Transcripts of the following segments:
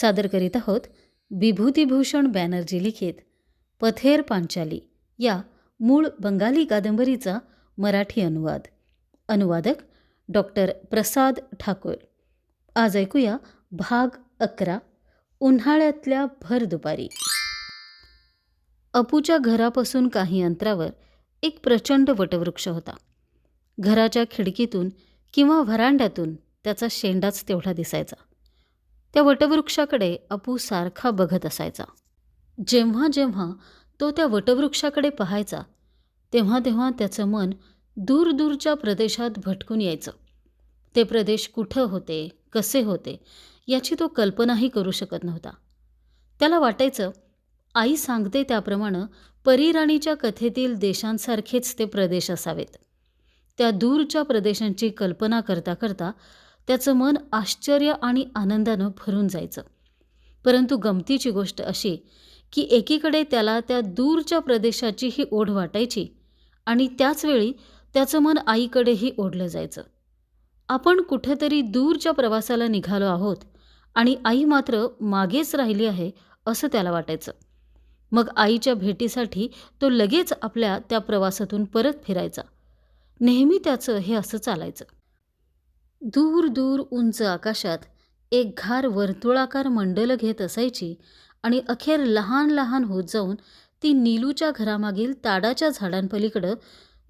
सादर करीत आहोत. विभूतिभूषण बॅनर्जी लिखित. पथेर पांचाली या मूळ बंगाली कादंबरीचा मराठी अनुवाद. अनुवादक डॉक्टर प्रसाद ठाकूर. आज ऐकूया भाग अकरा. उन्हाळ्यातल्या भर दुपारी. अपूच्या घरापासून काही अंतरावर एक प्रचंड वटवृक्ष होता. घराच्या खिडकीतून किंवा व्हरांड्यातून त्याचा शेंडाच तेवढा दिसायचा. त्या वटवृक्षाकडे अपू सारखा बघत असायचा. जेव्हा जेव्हा तो त्या वटवृक्षाकडे पाहायचा तेव्हा तेव्हा त्याचं मन दूरदूरच्या प्रदेशात भटकून यायचं. ते प्रदेश कुठं होते कसे होते याची तो कल्पनाही करू शकत नव्हता. त्याला वाटायचं आई सांगते त्याप्रमाणे परीराणीच्या कथेतील देशांसारखेच ते प्रदेश असावेत. त्या दूरच्या प्रदेशांची कल्पना करता करता त्याचं मन आश्चर्य आणि आनंदानं भरून जायचं. परंतु गमतीची गोष्ट अशी की एकीकडे त्याला त्या दूरच्या प्रदेशाचीही ओढ वाटायची आणि त्याचवेळी त्याचं मन आईकडेही ओढलं जायचं. आपण कुठेतरी दूरच्या प्रवासाला निघालो आहोत आणि आई मात्र मागेच राहिली आहे असं त्याला वाटायचं. मग आईच्या भेटीसाठी तो लगेच आपल्या त्या प्रवासातून परत फिरायचा. नेहमी त्याचं हे असं चालायचं. दूर दूर उंच आकाशात एक घार वर्तुळाकार मंडलं घेत असायची आणि अखेर लहान लहान होत जाऊन ती नीलूच्या घरामागील ताडाच्या झाडांपलीकडं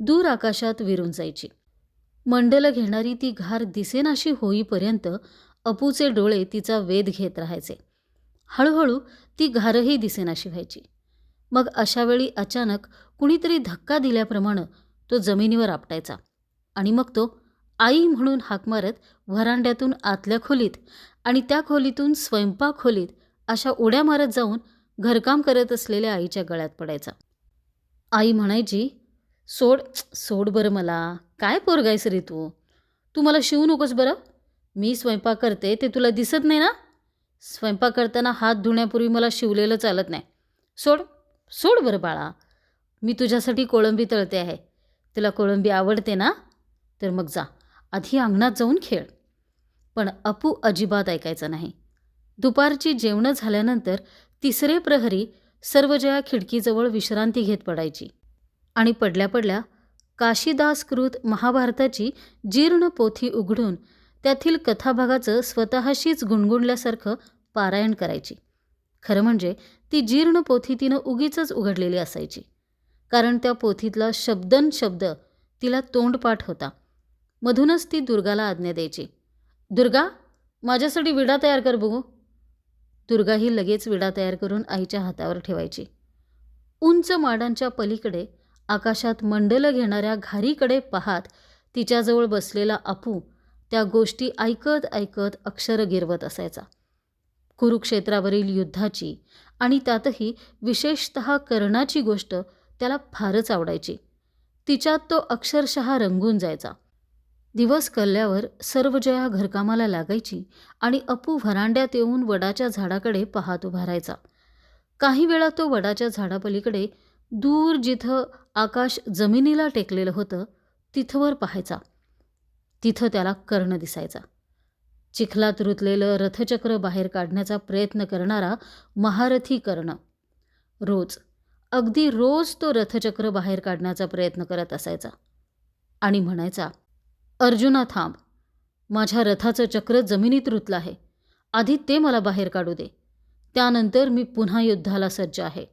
दूर आकाशात विरून जायची. मंडलं घेणारी ती घार दिसेनाशी होईपर्यंत अपूचे डोळे तिचा वेध घेत राहायचे. हळूहळू ती घारही दिसेनाशी व्हायची. मग अशावेळी अचानक कुणीतरी धक्का दिल्याप्रमाणे तो जमिनीवर आपटायचा आणि मग तो आई म्हणून हाक मारत व्हरांड्यातून आतल्या खोलीत आणि त्या खोलीतून स्वयंपाक खोलीत अशा उड्या मारत जाऊन घरकाम करत असलेल्या आईच्या गळ्यात पडायचा. आई म्हणायची सोड सोड बरं मला. काय पोरगायस रे तू? तू मला शिवू नकोस बरं. मी स्वयंपाक करते ते तुला दिसत नाही ना? स्वयंपाक करताना हात धुण्यापूर्वी मला शिवलेलं चालत नाही. सोड सोड बरं बाळा. मी तुझ्यासाठी कोळंबी तळते आहे. तुला कोळंबी आवडते ना? तर मग जा. आधी अंगणात जाऊन खेळ. पण अपू अजिबात ऐकायचं नाही. दुपारची जेवणं झाल्यानंतर तिसरे प्रहरी सर्वजया खिडकीजवळ विश्रांती घेत पडायची आणि पडल्या पडल्या काशीदासकृत महाभारताची जीर्ण पोथी उघडून त्यातील कथाभागाचं स्वतःशीच गुणगुणल्यासारखं पारायण करायची. खरं म्हणजे ती जीर्ण पोथी तिनं उगीच उघडलेली असायची. कारण त्या पोथीतला शब्दन शब्द तिला तोंडपाठ होता. मधूनच ती दुर्गाला आज्ञा द्यायची. दुर्गा माझ्यासाठी विडा तयार कर बघू. दुर्गा ही लगेच विडा तयार करून आईच्या हातावर ठेवायची. उंच माडांच्या पलीकडे आकाशात मंडलं घेणाऱ्या घारीकडे पाहात तिच्याजवळ बसलेला अपू त्या गोष्टी ऐकत ऐकत अक्षर गिरवत असायचा. कुरुक्षेत्रावरील युद्धाची आणि त्यातही विशेषत कर्णाची गोष्ट त्याला फारच आवडायची. तिच्यात तो अक्षरशः रंगून जायचा. दिवस कळल्यावर सर्वजया घरकामाला लागायची आणि अपू व्हरांड्यात येऊन वडाच्या झाडाकडे पाहत उभा राहायचा. काही वेळा तो वडाच्या झाडापलीकडे दूर जिथं आकाश जमिनीला टेकलेलं होतं तिथवर पाहायचा. तिथं त्याला कर्ण दिसायचा. चिखलात रुतलेलं रथचक्र बाहेर काढण्याचा प्रयत्न करणारा महारथी कर्ण. रोज अगदी रोज तो रथचक्र बाहेर काढण्याचा प्रयत्न करत असायचा. आणि म्हणायचा अर्जुना थांब. माझ्या रथाचं चक्र जमिनीत रुतलं आहे. आधी ते मला बाहेर काढू दे. त्यानंतर मी पुन्हा युद्धाला सज्ज आहे.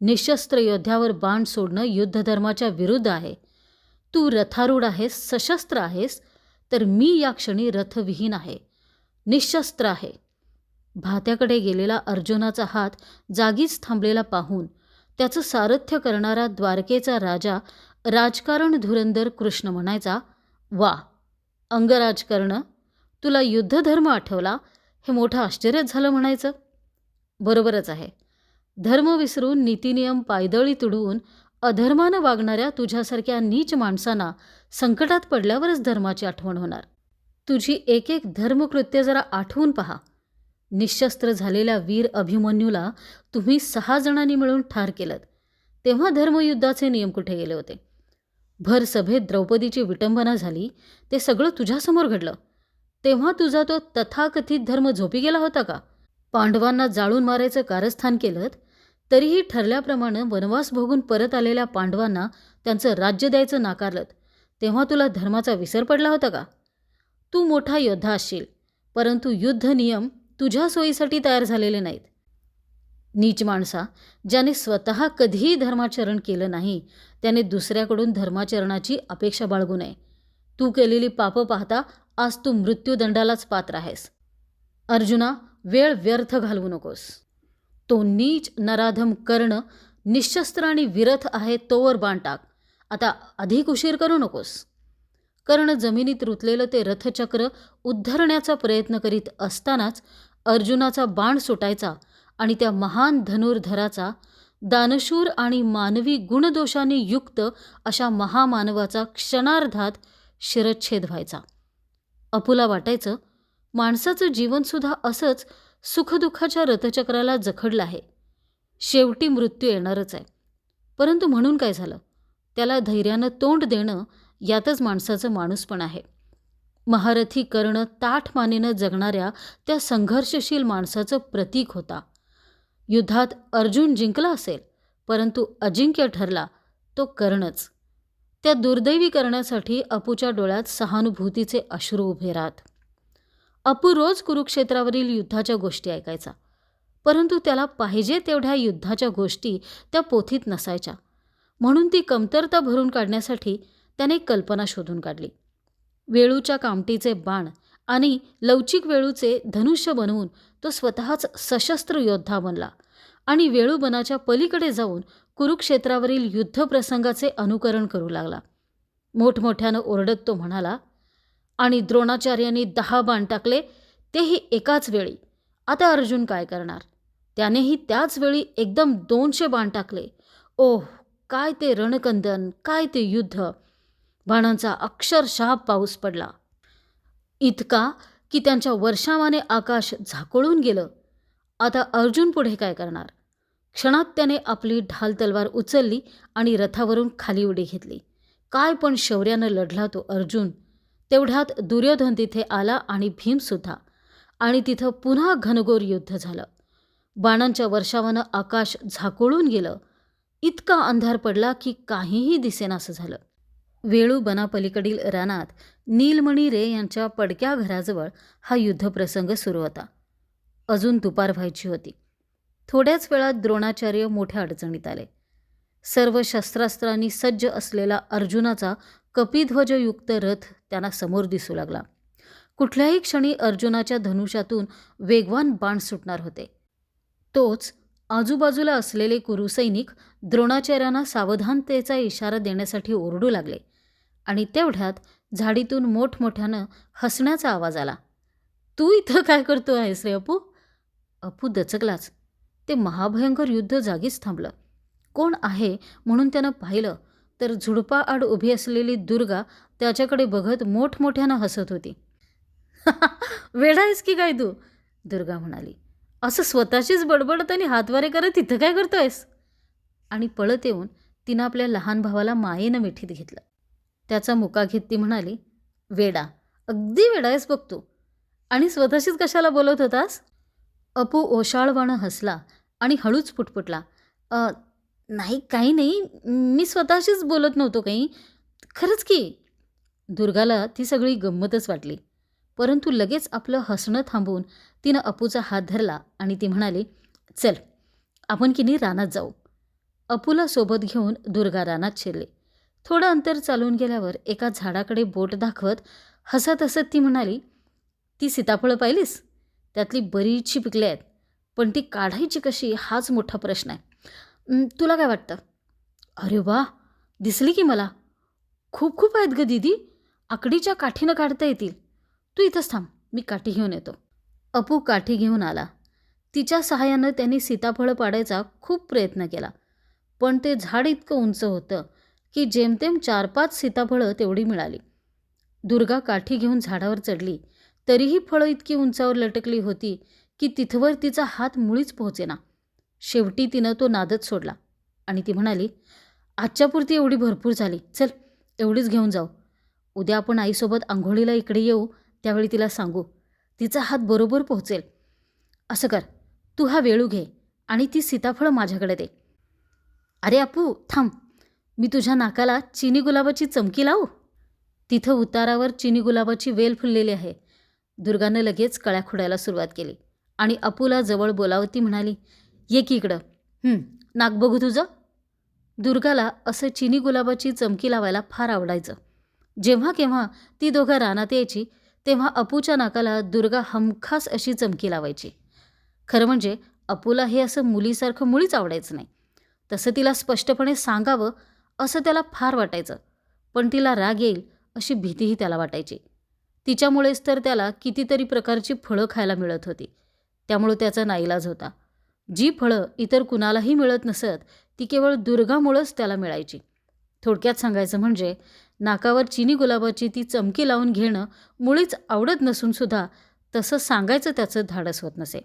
निशस्त्र योद्ध्यावर बाण सोडणं युद्धधर्माच्या विरुद्ध आहे. तू रथारूढ आहेस सशस्त्र आहेस तर मी या क्षणी रथविहीन आहे. निशस्त्र आहे. भात्याकडे गेलेला अर्जुनाचा हात जागीच थांबलेला पाहून त्याचं सारथ्य करणारा द्वारकेचा राजा राजकारण धुरंदर कृष्ण म्हणायचा वा अंगराज कर्ण तुला युद्धधर्म आठवला? हे मोठं आश्चर्यच झालं म्हणायचं. बरोबरच आहे. धर्म विसरून नीतिनियम पायदळी तुडवून अधर्मानं वागणाऱ्या तुझ्यासारख्या नीच माणसांना संकटात पडल्यावरच धर्माची आठवण होणार. तुझी एक एक धर्मकृत्य जरा आठवून पहा. निशस्त्र झालेल्या वीर अभिमन्यूला तुम्ही सहा जणांनी मिळून ठार केलं तेव्हा धर्मयुद्धाचे नियम कुठे गेले होते? भर सभेत द्रौपदीची विटंबना झाली ते सगळं तुझ्यासमोर घडलं. तेव्हा तुझा तो तथाकथित धर्म झोपी गेला होता का? पांडवांना जाळून मारायचं कारस्थान केलं तरीही ठरल्याप्रमाणे वनवास भोगून परत आलेल्या पांडवांना त्यांचं राज्य द्यायचं नाकारलं तेव्हा तुला धर्माचा विसर पडला होता का? तू मोठा योद्धा असशील परंतु युद्ध नियम तुझ्या सोयीसाठी तयार झालेले नाहीत. नीच माणसा ज्याने स्वतः कधीही धर्माचरण केलं नाही त्याने दुसऱ्याकडून धर्माचरणाची अपेक्षा बाळगू नये. तू केलेली पापं पाहता आज तू मृत्यूदंडालाच पात्र आहेस. अर्जुना वेळ व्यर्थ घालवू नकोस. तो नीच नराधम कर्ण निशस्त्र आणि विरथ आहे तोवर बाण टाक. आता अधिक उशीर करू नकोस. कर्ण जमिनीत रुतलेलं ते रथचक्र उद्धरण्याचा प्रयत्न करीत असतानाच अर्जुनाचा बाण सुटायचा आणि त्या महान धनुर्धराचा दानशूर आणि मानवी गुणदोषाने युक्त अशा महामानवाचा क्षणार्धात शिरच्छेद व्हायचा. अपुला वाटायचं माणसाचं जीवनसुद्धा असंच सुखदुःखाच्या रथचक्राला जखडलं आहे. शेवटी मृत्यू येणारच आहे. परंतु म्हणून काय झालं? त्याला धैर्यानं तोंड देणं यातच माणसाचं माणूसपण आहे. महारथी कर्ण ताठ मानेनं जगणाऱ्या त्या संघर्षशील माणसाचं प्रतीक होता. युद्धात अर्जुन जिंकला असेल परंतु अजिंक्य ठरला तो कर्णच. त्या दुर्दैवी करण्यासाठी अपूच्या डोळ्यात सहानुभूतीचे अश्रू उभे राहत. अपू रोज कुरुक्षेत्रावरील युद्धाच्या गोष्टी ऐकायचा परंतु त्याला पाहिजे तेवढ्या युद्धाच्या गोष्टी त्या पोथीत नसायच्या. म्हणून ती कमतरता भरून काढण्यासाठी त्याने कल्पना शोधून काढली. वेळूच्या कामटीचे बाण आणि लवचिक वेळूचे धनुष्य बनवून तो स्वतःच सशस्त्र योद्धा बनला आणि वेळूबनाच्या पलीकडे जाऊन कुरुक्षेत्रावरील युद्धप्रसंगाचे अनुकरण करू लागला. मोठमोठ्यानं ओरडत तो म्हणाला आणि द्रोणाचार्यांनी दहा बाण टाकले तेही एकाच वेळी. आता अर्जुन काय करणार? त्यानेही त्याच वेळी एकदम दोनशे बाण टाकले. ओह काय ते रणकंदन काय ते युद्ध. बाणांचा अक्षरशः पाऊस पडला. इतका की त्यांच्या वर्षावाने आकाश झाकोळून गेलं. आता अर्जुन पुढे काय करणार? क्षणात त्याने आपली ढाल तलवार उचलली आणि रथावरून खाली उडी घेतली. काय पण शौर्यानं लढला तो अर्जुन. तेवढ्यात दुर्योधन तिथे आला आणि भीमसुद्धा आणि तिथं पुन्हा घनघोर युद्ध झालं. बाणांच्या वर्षावानं आकाश झाकोळून गेलं. इतका अंधार पडला की काहीही दिसेनासं झालं. वेळू बनापलीकडील रानात नीलमणी रे यांच्या पडक्या घराजवळ हा युद्धप्रसंग सुरू होता. अजून दुपार व्हायची होती. थोड्याच वेळात द्रोणाचार्य मोठ्या अडचणीत आले. सर्व शस्त्रास्त्रांनी सज्ज असलेला अर्जुनाचा कपिध्वजयुक्त रथ त्यांना समोर दिसू लागला. कुठल्याही क्षणी अर्जुनाच्या धनुष्यातून वेगवान बाण सुटणार होते. तोच आजूबाजूला असलेले कुरुसैनिक द्रोणाचार्यांना सावधानतेचा इशारा देण्यासाठी ओरडू लागले. आणि तेवढ्यात झाडीतून मोठमोठ्यानं हसण्याचा आवाज आला. तू इथं काय करतो आहेस रे अपू? अपू दचकलाच. ते महाभयंकर युद्ध जागीच थांबलं. कोण आहे? म्हणून त्यानं पाहिलं तर झुडपाआड उभी असलेली दुर्गा त्याच्याकडे बघत मोठमोठ्यानं हसत होती. वेडा आहेस की काय तू? दुर्गा म्हणाली. असं स्वतःशीच बडबडत आणि हातवारे करत तिथं काय करतोयस? आणि पळत येऊन तिनं आपल्या लहान भावाला मायेनं मिठीत घेतलं. त्याचा मुका घेत ती म्हणाली वेडा अगदी वेडा आहेस बघ तू. आणि स्वतःशीच कशाला बोलत होतास? अपू ओशाळवाणं हसला आणि हळूच फुटफुटला नाही काही नाही. मी स्वतःशीच बोलत नव्हतो काही. खरंच की. दुर्गाला ती सगळी गंमतच वाटली. परंतु लगेच आपलं हसणं थांबवून तिनं अपूचा हात धरला आणि ती म्हणाली चल आपण किनी रानात जाऊ. अपूला सोबत घेऊन दुर्गा रानात शिरले. थोडं अंतर चालून गेल्यावर एका झाडाकडे बोट दाखवत हसत हसत ती म्हणाली ती सीताफळं पाहिलीस? त्यातली बरीचशी पिकली आहेत. पण ती काढायची कशी हाच मोठा प्रश्न आहे. तुला काय वाटतं? अरे वा! दिसली की मला. खूप खूप आहेत ग दीदी. आकडीच्या काठीनं काढता येतील. तू इथंच थांब मी काठी घेऊन येतो. अपू काठी घेऊन आला. तिच्या सहाय्यानं त्यांनी सीताफळं पाडायचा खूप प्रयत्न केला. पण ते झाड इतकं उंच होतं की जेमतेम चार पाच सीताफळं तेवढी मिळाली. दुर्गा काठी घेऊन झाडावर चढली. तरीही फळं इतकी उंचावर लटकली होती की तिथवर तिचा हात मुळीच पोहोचेना. शेवटी तिनं तो नादच सोडला आणि ती म्हणाली आजच्यापुरती एवढी भरपूर झाली. चल एवढीच घेऊन जाऊ. उद्या आपण आईसोबत आंघोळीला इकडे येऊ त्यावेळी तिला सांगू. तिचा हात बरोबर पोहोचेल. असं कर. तू हा वेळू घे आणि ती सीताफळं माझ्याकडे दे. अरे अपू थांब. मी तुझ्या नाकाला चिनी गुलाबाची चमकी लावू? तिथं उतारावर चिनी गुलाबाची वेल फुललेली आहे. दुर्गानं लगेच कळ्या खुडायला सुरुवात केली आणि अपूला जवळ बोलावती म्हणाली ये की इकडं. नाक बघू तुझं. दुर्गाला असं चिनी गुलाबाची चमकी लावायला फार आवडायचं. जेव्हा केव्हा ती दोघं रानात यायची तेव्हा अपूच्या नाकाला दुर्गा हमखास अशी चमकी लावायची. खरं म्हणजे अपूला हे असं मुलीसारखं मुळीच आवडायचं नाही. तसं तिला स्पष्टपणे सांगावं असं त्याला फार वाटायचं. पण तिला राग येईल अशी भीतीही त्याला वाटायची. तिच्यामुळेच तर त्याला कितीतरी प्रकारची फळं खायला मिळत होती. त्यामुळं त्याचा नाईलाज होता. जी फळं इतर कुणालाही मिळत नसत ती केवळ दुर्गामुळंच त्याला मिळायची. थोडक्यात सांगायचं म्हणजे नाकावर चिनी गुलाबाची ती चमकी लावून घेणं मुळीच आवडत नसूनसुद्धा तसं सांगायचं त्याचं धाडस होत नसे.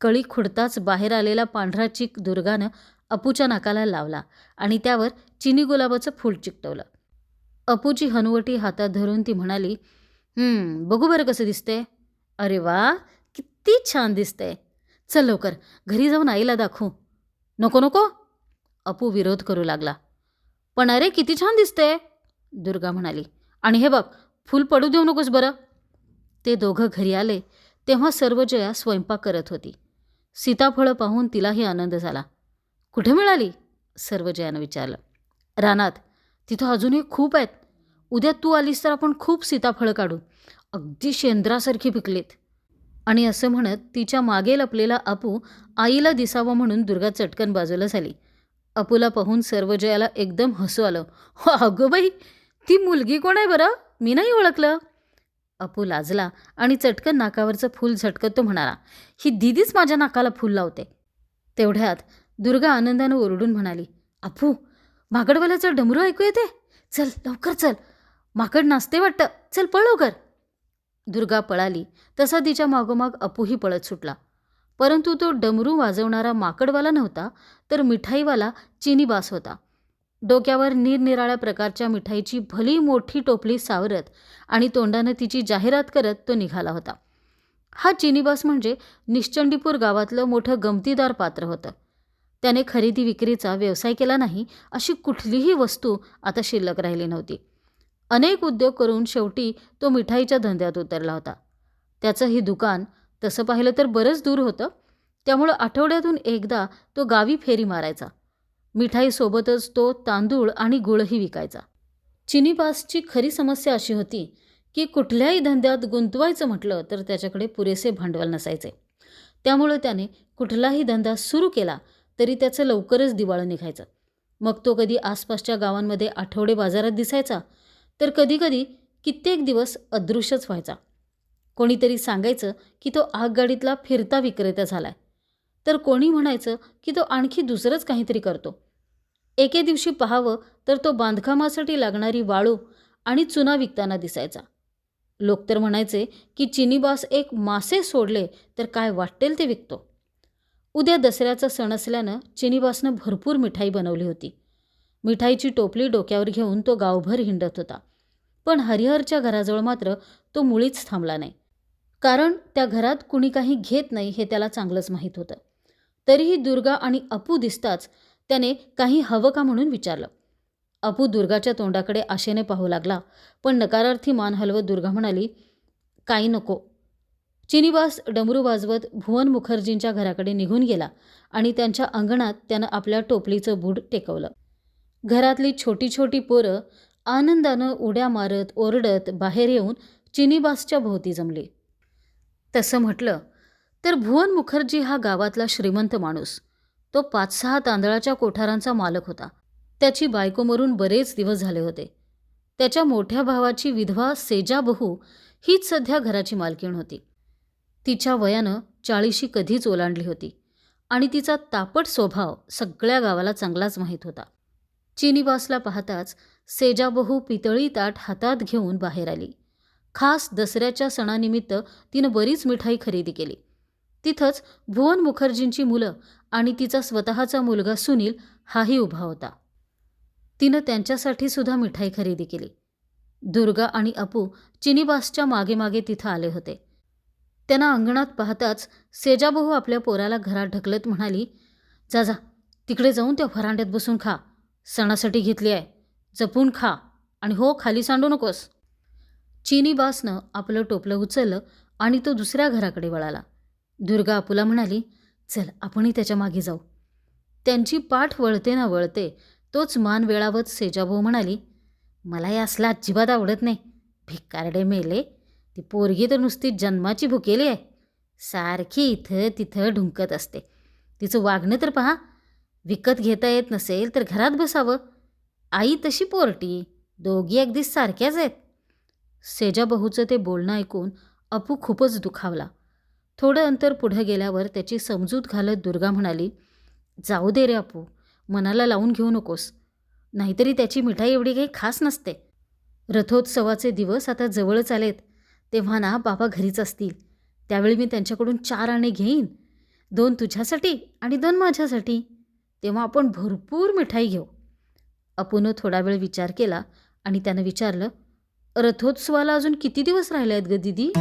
कळी खुडताच बाहेर आलेला पांढरा चिक दुर्गानं अपूच्या नाकाला लावला आणि त्यावर चिनी गुलाबाचं फूल चिकटवलं. अपूची हनुवटी हातात धरून ती म्हणाली बघू बरं कसं दिसते अरे वा किती छान दिसतंय. चल लवकर घरी जाऊन आईला दाखवू. नको नको. अपू विरोध करू लागला. पण अरे किती छान दिसते दुर्गा म्हणाली आणि हे बघ फूल पडू देऊ नकोस बरं. ते दोघं घरी आले तेव्हा सर्वजया स्वयंपाक करत होती. सीताफळं पाहून तिलाही आनंद झाला. कुठे मिळाली? सर्वजयानं विचारलं. रानात. तिथं अजूनही खूप आहेत. उद्या तू आलीस तर आपण खूप सीताफळं काढू. अगदी शेंद्रासारखी पिकलीत. आणि असं म्हणत तिच्यामागे लपलेला अपू आईला दिसावं म्हणून दुर्गा चटकन बाजूला झाली. अपूला पाहून सर्वजयाला एकदम हसू आलं. हो अगं बाई ती मुलगी कोण आहे बरं? मी नाही ओळखलं. अपू लाजला आणि चटकन नाकावरचं फूल झटकत तो म्हणाला. ही दिदीच माझ्या नाकाला फूल लावते. तेवढ्यात दुर्गा आनंदानं ओरडून म्हणाली अपू माकडवाल्याचं डमरू ऐकू येते? चल लवकर चल. माकड नाचते वाटतं. चल पळ लवकर. दुर्गा पळाली. तसा तिच्या मागोमाग अपूही पळत सुटला. परंतु तो डमरू वाजवणारा माकडवाला नव्हता तर मिठाईवाला चिनीबास होता. डोक्यावर निरनिराळ्या प्रकारच्या मिठाईची भली मोठी टोपली सावरत आणि तोंडानं तिची जाहिरात करत तो निघाला होता. हा चिनीबास म्हणजे निश्चंडीपूर गावातलं मोठं गमतीदार पात्र होतं. त्याने खरेदी विक्रीचा व्यवसाय केला नाही अशी कुठलीही वस्तू आता शिल्लक राहिली नव्हती. अनेक उद्योग करून शेवटी तो मिठाईच्या धंद्यात उतरला होता. त्याचं ही दुकान तसं पाहिलं तर बरंच दूर होतं. त्यामुळं आठवड्यातून एकदा तो गावी फेरी मारायचा. मिठाईसोबतच तो तांदूळ आणि गुळही विकायचा. चिनीपासची खरी समस्या अशी होती की कुठल्याही धंद्यात गुंतवायचं म्हटलं तर त्याच्याकडे पुरेसे भांडवल नसायचे. त्यामुळं त्याने कुठलाही धंदा सुरू केला तरी त्याचं लवकरच दिवाळं निघायचं. मग तो कधी आसपासच्या गावांमध्ये आठवडे बाजारात दिसायचा तर कधीकधी कित्येक दिवस अदृश्यच व्हायचा. कोणीतरी सांगायचं की तो आगगाडीतला फिरता विक्रेता झालाय. तर कोणी म्हणायचं की तो आणखी दुसरंच काहीतरी करतो. एके दिवशी पाहावं तर तो बांधकामासाठी लागणारी वाळू आणि चुना विकताना दिसायचा. लोक तर म्हणायचे की चिनीबास एक मासे सोडले तर काय वाटेल ते विकतो. उद्या दसऱ्याचा सण असल्यानं चिनीबासनं भरपूर मिठाई बनवली होती. मिठाईची टोपली डोक्यावर घेऊन तो गावभर हिंडत होता. पण हरिहरच्या घराजवळ मात्र तो मुळीच थांबला नाही. कारण त्या घरात कुणी काही घेत नाही हे त्याला चांगलंच माहीत होतं. तरीही दुर्गा आणि अपू दिसताच त्याने काही हवं का म्हणून विचारलं. अपू दुर्गाच्या तोंडाकडे आशेने पाहू लागला पण नकारार्थी मान हलवत दुर्गा म्हणाली काही नको. चिनीबास डमरू वाजवत भुवन मुखर्जींच्या घराकडे निघून गेला आणि त्यांच्या अंगणात त्यानं आपल्या टोपलीचं बूड टेकवलं. घरातली छोटी छोटी पोरं आनंदानं उड्या मारत ओरडत बाहेर येऊन चिनीबासच्या भोवती जमली. तसं म्हटलं तर भुवन मुखर्जी हा गावातला श्रीमंत माणूस. तो पाच सहा तांदळाच्या कोठारांचा मालक होता. त्याची बायको मरून बरेच दिवस झाले होते. त्याच्या मोठ्या भावाची विधवा सेजा बहू हीच सध्या घराची मालकीण होती. तिच्या वयानं चाळीशी कधीच ओलांडली होती आणि तिचा तापट स्वभाव सगळ्या गावाला चांगलाच माहीत होता. चिनीबासला पाहताच सेजाबहू पितळी ताट हातात घेऊन बाहेर आली. खास दसऱ्याच्या सणानिमित्त तिनं बरीच मिठाई खरेदी केली. तिथंच भुवन मुखर्जींची मुलं आणि तिचा स्वतःचा मुलगा सुनील हाही उभा होता. तिनं त्यांच्यासाठी सुद्धा मिठाई खरेदी केली. दुर्गा आणि अपू चिनीबासच्या मागे मागे तिथं आले होते. त्यांना अंगणात पाहताच सेजाबहू आपल्या पोराला घरात ढकलत म्हणाली जा जा तिकडे जाऊन त्या व्हरांड्यात बसून खा. सणासाठी घेतली आहे. जपून खा. आणि हो खाली सांडू नकोस. चिनी बासनं आपलं टोपलं उचललं आणि तो दुसऱ्या घराकडे वळाला. दुर्गा आपुला म्हणाली चल आपणही त्याच्यामागे जाऊ. त्यांची पाठ वळते ना वळते तोच मान वेळावत सेजाभाऊ म्हणाली मला या असला अजिबात आवडत नाही. भिकारडे मेले ती पोरगी तर नुसती जन्माची भुकेली आहे. सारखी इथं तिथं ढुंकत असते. तिचं वागणं तर पहा विकत घेता येत नसेल तर घरात बसावं. आई तशी पोरटी दोघी अगदी सारख्याच आहेत. सेजाबहूचं ते बोलणं ऐकून अपू खूपच दुखावला. थोडं अंतर पुढं गेल्यावर त्याची समजूत घालत दुर्गा म्हणाली जाऊ दे रे अपू मनाला लावून घेऊ नकोस. नाहीतरी त्याची मिठाई एवढी काही खास नसते. रथोत्सवाचे दिवस आता जवळच आलेत. तेव्हा ना बाबा घरीच असतील. त्यावेळी मी त्यांच्याकडून चार आणे घेईन. दोन तुझ्यासाठी आणि दोन माझ्यासाठी. तेव्हा आपण भरपूर मिठाई घेऊ. अपूनं थोडा वेळ विचार केला आणि त्यानं विचारलं रथोत्सवाला अजून किती दिवस राहिले आहेत ग दिदी?